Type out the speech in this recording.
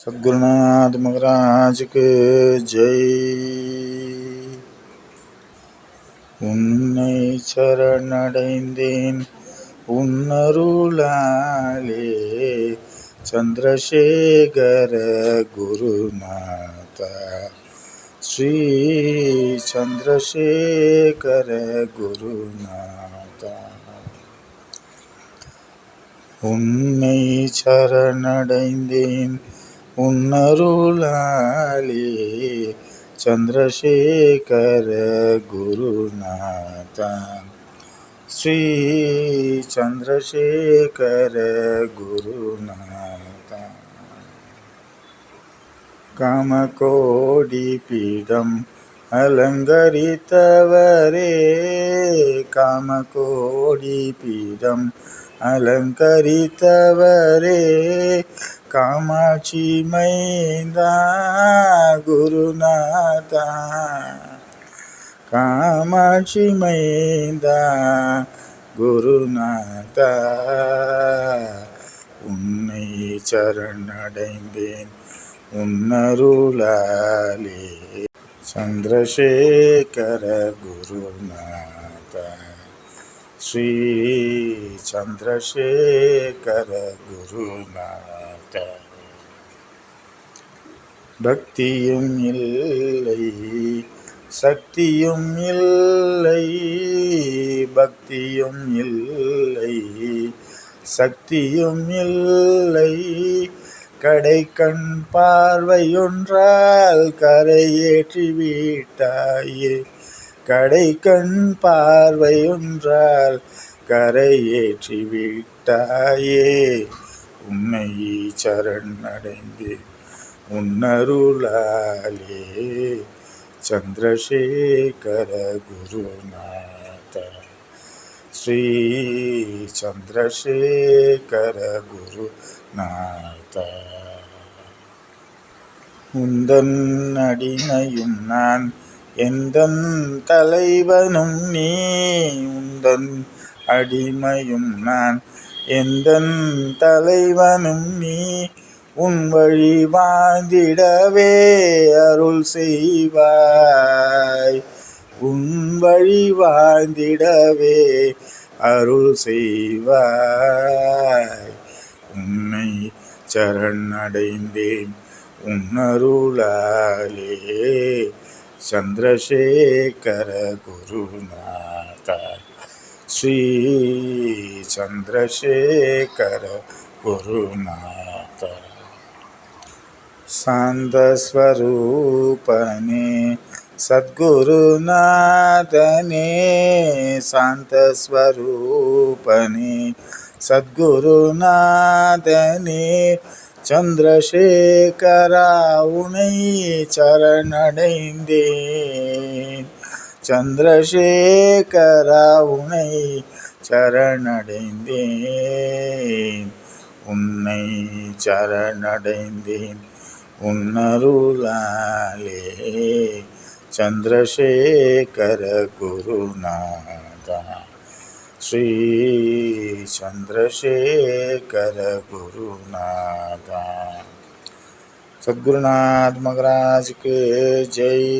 சத்குருநாத் மகராஜுக்கு ஜெய் உன்னை சரணடைந்தேன் உன்னருளாலே சந்திரசேகர குருநாத ஸ்ரீ சந்திரசேகர குருநாதா உன்னை சரணடைந்தேன் ഉണ്ണരുളാളി ചന്ദ്രശേഖര ഗുരുനാഥ. ശ്രീ ചന്ദ്രശേഖര ഗുരുനാഥ. കാമകോടിപീഠം അലങ്കരിത്തവരേ കാമകോടിപീഠം അലങ്കരിത്തവരേ பீடம் அலங்கரித்தவரே காமாட்சி மைந்தா குருநாதா காமாட்சி மைந்தா குருநாதா உன்னை சரணடைந்தேன் உன்னருளாலே சந்திரசேகர குருநாதா ஸ்ரீ சந்திரசேகர குருநாத பக்தியும் இல்லை சக்தியும் இல்லை பக்தியும் இல்லை சக்தியும் இல்லை. கடை கண் பார்வையொன்றால் கரையேற்றி விட்டாயே கடை கண் பார்வையொன்றால் கரையேற்றி விட்டாயே. உன்னை சரணடைந்தேன். உன்னருளாலே சந்திரசேகர குருநாத ஸ்ரீ சந்திரசேகர குருநாத உந்தன் அடிமையும் நான் எந்தன் தலைவனும் நீ. உந்தன் அடிமையும் நான் எந்தன் தலைவனும் நீ உன் வழி வாழ்ந்திடவே அருள் செய்வாய். உன் வழி வாழ்ந்திடவே அருள் செய்வாய். உன்னை சரணடைந்தேன் உன்னருளாலே சந்திரசேகர குருநாதா श्रीचन्द्रशेखर गुरुनाथ शान्तस्वरूपने सद्गुरुनाथने शान्तस्वरूपने सद्गुरुनाथने चन्द्रशेखरा उणै चरणैन्दे சரணடைந்தேன் சந்திரசேகரா உனை சரணடைந்தேன் உன்னை சரணடைந்தேன் உன்னருளாலே சந்திரசேகர குருநாதா ஸ்ரீ சந்திரசேகர குருநாதா சத்குருநாத் மகராஜுக்கு ஜெய்